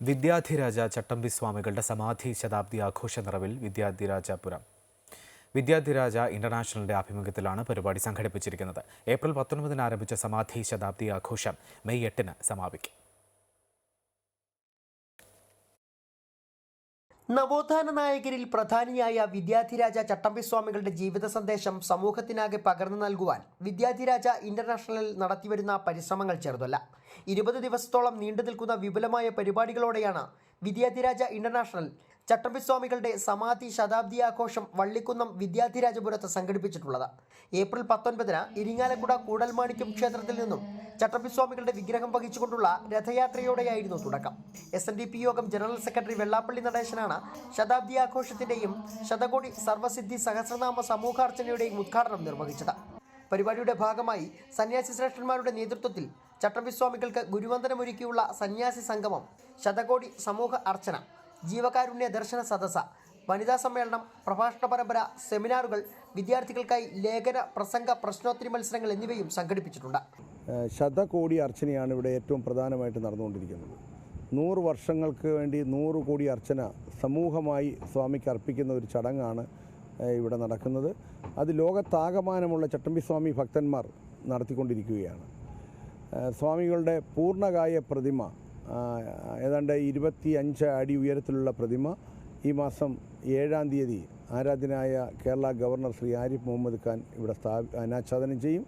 വിദ്യാധിരാജ ചട്ടമ്പി സ്വാമികളുടെ സമാധി ശതാബ്ദി ആഘോഷ നിറവിൽ വിദ്യാധിരാജപുരം. വിദ്യാധിരാജ ഇന്റർനാഷണലിന്റെ ആഭിമുഖ്യത്തിലാണ് പരിപാടി സംഘടിപ്പിച്ചിരിക്കുന്നത്. ഏപ്രിൽ പത്തൊൻപതിന് ആരംഭിച്ച സമാധി ശതാബ്ദി ആഘോഷം മെയ് എട്ടിന് സമാപിക്കും. നവോത്ഥാന നായകരിൽ പ്രധാനിയായ വിദ്യാധിരാജ ചട്ടമ്പിസ്വാമികളുടെ ജീവിത സന്ദേശം സമൂഹത്തിനാകെ പകർന്നു നൽകുവാൻ വിദ്യാധിരാജ ഇന്റർനാഷണലിൽ നടത്തിവരുന്ന പരിശ്രമങ്ങൾ ചെറുതല്ല. ഇരുപത് ദിവസത്തോളം നീണ്ടു നിൽക്കുന്ന വിപുലമായ പരിപാടികളോടെയാണ് വിദ്യാധിരാജ ഇന്റർനാഷണൽ ചട്ടമ്പിസ്വാമികളുടെ സമാധി ശതാബ്ദി ആഘോഷം വള്ളിക്കുന്നം വിദ്യാധിരാജപുരത്ത് സംഘടിപ്പിച്ചിട്ടുള്ളത്. ഏപ്രിൽ പത്തൊൻപതിന് ഇരിങ്ങാലക്കുട കൂടൽമാണിക്യം ക്ഷേത്രത്തിൽ നിന്നും ചട്ടമ്പിസ്വാമികളുടെ വിഗ്രഹം വഹിച്ചുകൊണ്ടുള്ള രഥയാത്രയോടെയായിരുന്നു തുടക്കം. എസ് എൻ ഡി പി യോഗം ജനറൽ സെക്രട്ടറി വെള്ളാപ്പള്ളി നടേശനാണ് ശതാബ്ദി ആഘോഷത്തിന്റെയും ശതകോടി സർവസിദ്ധി സഹസ്രനാമ സമൂഹാർച്ചനയുടെയും ഉദ്ഘാടനം നിർവഹിച്ചത്. പരിപാടിയുടെ ഭാഗമായി സന്യാസി ശ്രേഷ്ഠന്മാരുടെ നേതൃത്വത്തിൽ ചട്ടമ്പിസ്വാമികൾക്ക് ഗുരുവന്ദനമൊരുക്കിയുള്ള സന്യാസി സംഗമം ശതകോടി സമൂഹ അർച്ചന ജീവകാരുണ്യ ദർശന സദസ്സ വനിതാ സമ്മേളനം പ്രഭാഷണ പരമ്പര സെമിനാറുകൾ വിദ്യാർത്ഥികൾക്കായി ലേഖന പ്രസംഗ പ്രശ്നോത്തരി മത്സരങ്ങൾ എന്നിവയും സംഘടിപ്പിച്ചിട്ടുണ്ട്. ശതകോടി അർച്ചനയാണ് ഇവിടെ ഏറ്റവും പ്രധാനമായിട്ട് നടന്നുകൊണ്ടിരിക്കുന്നത്. നൂറ് വർഷങ്ങൾക്ക് വേണ്ടി നൂറ് കോടി അർച്ചന സമൂഹമായി സ്വാമിക്ക് അർപ്പിക്കുന്ന ഒരു ചടങ്ങാണ് ഇവിടെ നടക്കുന്നത്. അത് ലോകത്താകമാനമുള്ള ചട്ടമ്പി സ്വാമി ഭക്തന്മാർ നടത്തിക്കൊണ്ടിരിക്കുകയാണ്. സ്വാമികളുടെ പൂർണകായ പ്രതിമ ഏതാണ്ട് ഇരുപത്തി അഞ്ച് അടി ഉയരത്തിലുള്ള പ്രതിമ ഈ മാസം ഏഴാം തീയതി ആരാധ്യനായ കേരള ഗവർണർ ശ്രീ ആരിഫ് മുഹമ്മദ് ഖാൻ ഇവിടെ സ്ഥാപി അനാച്ഛാദനം ചെയ്യും.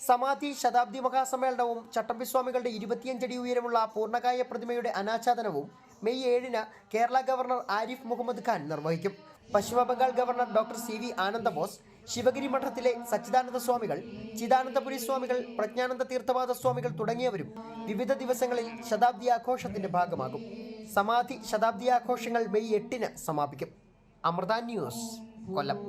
സമാധി ശതാബ്ദി മഹാസമ്മേളനവും ചട്ടമ്പിസ്വാമികളുടെ ഇരുപത്തിയഞ്ചടി ഉയരമുള്ള പൂർണകായ പ്രതിമയുടെ അനാച്ഛാദനവും മെയ് ഏഴിന് കേരള ഗവർണർ ആരിഫ് മുഹമ്മദ് ഖാൻ നിർവഹിക്കും. Paschima Bengal governor doctor C V Ananda Bose Sivagiri മഠത്തിലെ സച്ചിദാനന്ദ സ്വാമികൾ ചിദാനന്ദപുരി സ്വാമികൾ പ്രജ്ഞാനന്ദ തീർത്ഥവാദ സ്വാമികൾ തുടങ്ങിയവരും വിവിധ ദിവസങ്ങളിൽ ശതാബ്ദി ആഘോഷത്തിന്റെ ഭാഗമാകും. സമാധി ശതാബ്ദി ആഘോഷങ്ങൾ മെയ് എട്ടിന് സമാപിക്കും. അമൃത ന്യൂസ് കൊല്ലം.